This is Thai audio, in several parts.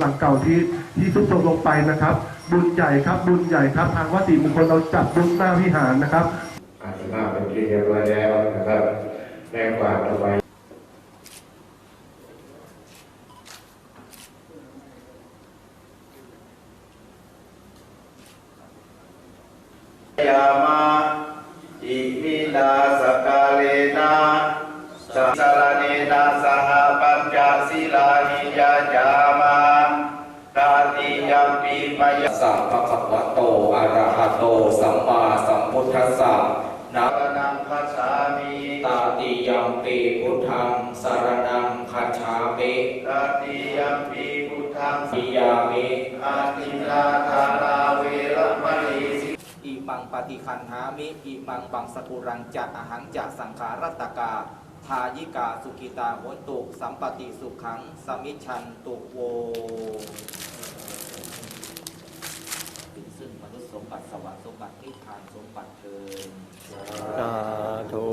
หลังเก่าที่ที่ทุบโทรมลงไปนะครับ บุญใหญ่ครับ บุญใหญ่ครับ ทางวัดศรีมงคลเราจัดบุญหน้าวิหารนะครับอาทิมาเป็นที่เรียบร้อยแล้วนะครับแรงกว่าต่อไปยามาอิมินาสกาเลนะสัสารเนนะสหปัญจศีลา สัพพะคะวะโตอะระหะโต สัมมาสัมพุทธัสสะนะสรนังคัจฉามิตาติยัมปีพุทธังสารนังคัจฉามิตาติยัมปีพุทธังสปิยามิอาตินาทานาเวรมณีสิอิมังปฏิคันหามิอิมังบังสกุรังจะอหังจะสังขารัตตกาทายิกาสุกิตาโหนตุสัมปติสุขังสมิชชันตุโวถึงซึ่งมนุษย์ สมบัติสวรรค์สมบัตินิพพานสมบัติเทินสาธุ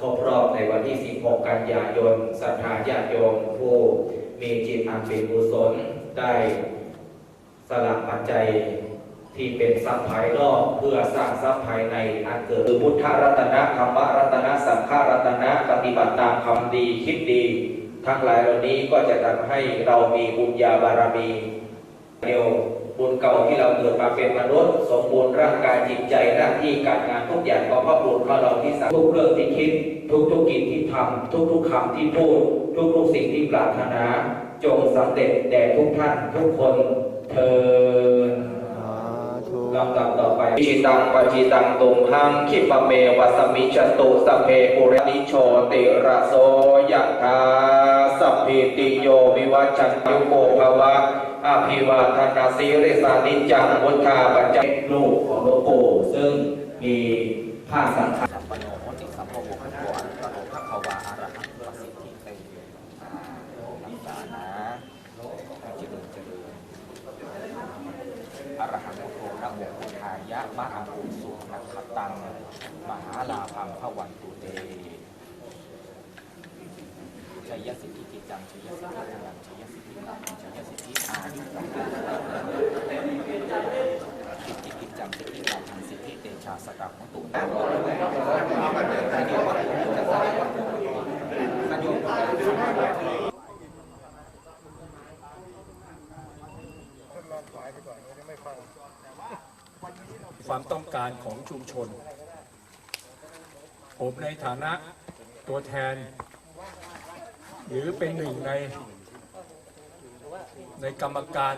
ครบรอบในวันที่ 16 กันยายนศรัทธาญาติโยมผู้มีจิตอันเป็นกุศลได้สละปัจจัยที่เป็นทรัพย์ภายนอกเพื่อสร้างทรัพย์ภายในอันเกิดคือพุทธรัตนะธรรมรัตนะสังฆรัตนะปฏิบัติตามคำดีคิดดี ทั้งหลายเหล่านี้ก็จะทำให้เรามีบุญญาบารมีเดียวบุญเก่าที่เราเกิดมาเป็นมนุษย์ สมบูรณ์ร่างกายจิตใจหน้าที่การงานทุกอย่างก็เพราะบุญของเราที่สั่งทุกเรื่องที่คิด ทุกทุกกิจที่ทำทุกทุกๆคำที่พูด ทุกทุกสิ่งที่ปรารถนา จงสำเร็จแด่ทุกท่านทุกคนเธุ ลำดับต่อไปจิตังปจิตังตุมหังคิปะเมวัสมิจตุสัพเพปุเรนิโชติระโสยะธาสัพพิติโยวิวัชันยุโกภวะอภิวาทนาสีริสานิจจังวุฒาปัจจัยลูกของหลวงปู่ซึ่งมีผ้าสังฆาสัมปโนติสัมโพบุคโตอันตโนภควาอารหังประสิทธิเตอ่ารักษานะให้เจริญเจริญอรหัง พุทโธนะโมพุทธายะมะอังคุสุนักขตัง มหาลาพังพวันตุเตชัยสิทธิกิจจังชัยสิทธิยังชัยสิทธินังชัยสิทธิอายุกิจจิกิจจังสิทธิราชังสิทธิเตชาสกัมตุนะความต้อง การของชุมชน ผมในฐานะตัวแทน หรือเป็นหนึ่งใน ในกรรมการ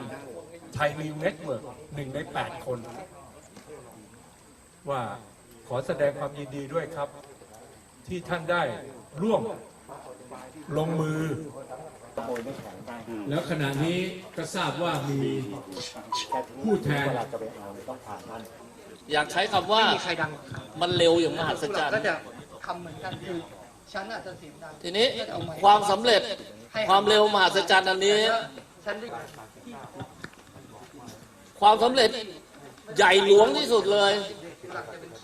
ไทยนิวเน็ตเวิร์กหนึ่งในแปดคน ว่าขอแสดงความยินดีด้วยครับ ที่ท่านได้ร่วมลงมือ แล้วขณะนี้ก็ทราบว่ามีผู้แทน อยากใช้คำว่ามันเร็วอย่างมหัศจรรย์ก็จะทำเหมือนกันคือฉันอาจจะเสียงดังทีนี้ก็จะเอาไมค์ความสำเร็จความเร็วมหัศจรรย์อันนี้ฉันได้ความสำเร็จใหญ่หลวงที่สุดเลย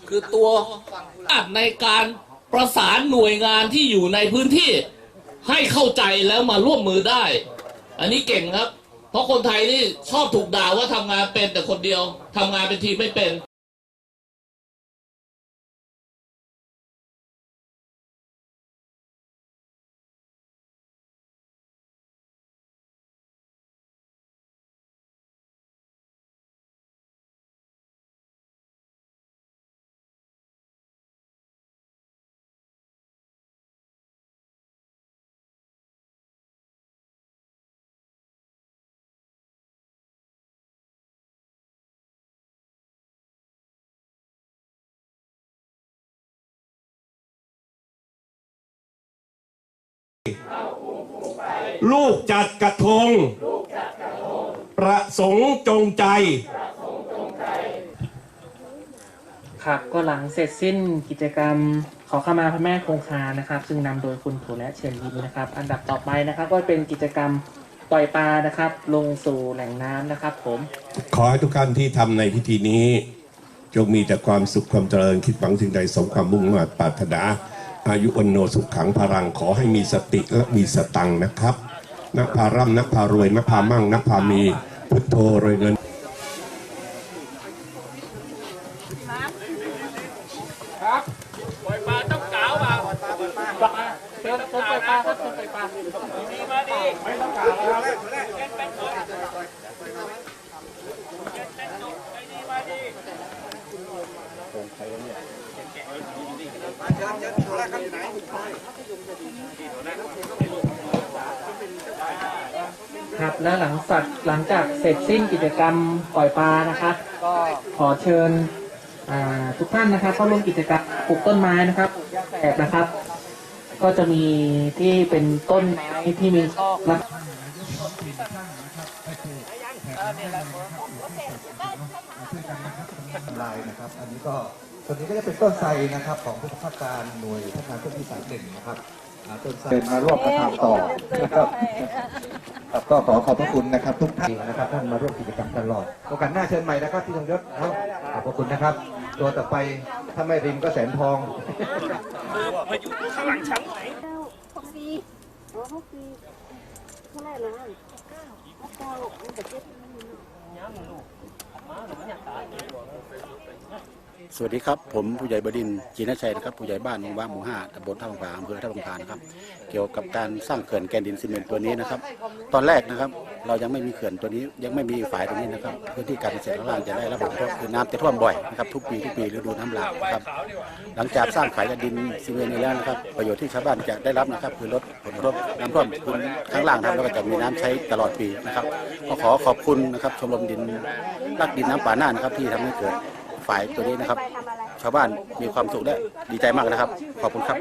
คือตัวในการประสานหน่วยงานที่อยู่ในพื้นที่ให้เข้าใจแล้วมาร่วมมือได้ อันนี้เก่งครับ เพราะคนไทยนี่ชอบถูกด่าว่าทำงานเป็นแต่คนเดียวทำงานเป็นทีมไม่เป็น ลูกจัดกระทง ประสงค์จงใจ ครับก็หลังเสร็จสิ้นกิจกรรมขอขมาพระแม่คงคานะครับ ซึ่งนำโดยคุณถูและเชิญยิ้มนะครับ อันดับต่อไปนะครับก็เป็นกิจกรรมปล่อยปลานะครับ ลงสู่แหล่งน้ำนะครับผม ขอให้ทุกท่านที่ทำในพิธีนี้ จงมีแต่ความสุขความเจริญคิดหวังสิ่งใดสมความมุ่งมั่นปรารถนา อายุวันโนสุขขังพลังขอให้มีสติและมีสตังค์นะครับ นักพาร่ำนักพารวยนักพามั่งนักพามี พุทโธรวยเงินครับปล่อยปลาต้องกาวเปล่าเชิญเชิญปล่อยปลาครับเชิญปล่อยปลาดีมาดีไม่ต้องกาวแล้วแรกแรกเป็นคนใจดีมาดี ครับ แล้วหลังสัตว์หลังจากเสร็จสิ้นกิจกรรมปล่อยปลานะครับ ก็ขอเชิญอ่าทุกท่านนะครับเข้าร่วมกิจกรรมปลูกต้นไม้นะครับปลูกยางแตกนะครับ ก็จะมีที่เป็นต้นไม้ที่มีชอบและลายนะครับ อันนี้ก็ส่วนนี้ก็จะเป็นต้นไทรนะครับ ของผู้บังคับการหน่วยพัฒนาต้นที่สามหนึ่งนะครับอ่าต้นไทรเป็นมาร่วมกระทำต่อนะครับครับ ก็ขอขอบพระคุณนะครับ ทุกท่านนะครับท่านมาร่วมกิจกรรมตลอดโอกาสหน้าเชิญใหม่นะครับที่ทรงยศเนาะขอบพระคุณนะครับ ตัวต่อไปถ้าไม่ริมก็แสนทองมาอยู่ข้างหลังฉันไหนหกสี่อ๋อหกสี่เท่าไหร่นะเก้าเก้ามันจะเจ็ด สวัสดีครับ ผมผู้ใหญ่บดินจีนชัยนะครับผู้ใหญ่บ้านหมู่บ้านหมู่ห้าตำบลท่าบางผาอำเภอท่าบางผานะครับเกี่ยวกับการสร้างเขื่อนแกนดินซีเมนต์ตัวนี้นะครับ ตอนแรกนะครับ เรายังไม่มีเขื่อนตัวนี้ยังไม่มีฝายตัวนี้นะครับพื้นที่การเกษตรข้างล่างจะได้รับผลกระทบคือน้ำจะท่วมบ่อยนะครับทุกปีทุกปีฤดูน้ำหลากนะครับหลังจากสร้างฝายแกนดินซีเมนต์นี้แล้วนะครับ ประโยชน์ที่ชาวบ้านจะได้รับนะครับคือลดผลกระทบน้ำท่วมพื้นข้างล่างนะครับแล้วก็จะมีน้ำใช้ตลอดปีนะครับก็ขอขอบคุณนะครับชมรมดินรักดินน้ำป่าน่านนะครับที่ทำให้เกิด ฝ่ายตัวนี้นะครับ ชาวบ้านมีความสุขและดีใจมากนะครับ ขอบคุณครับ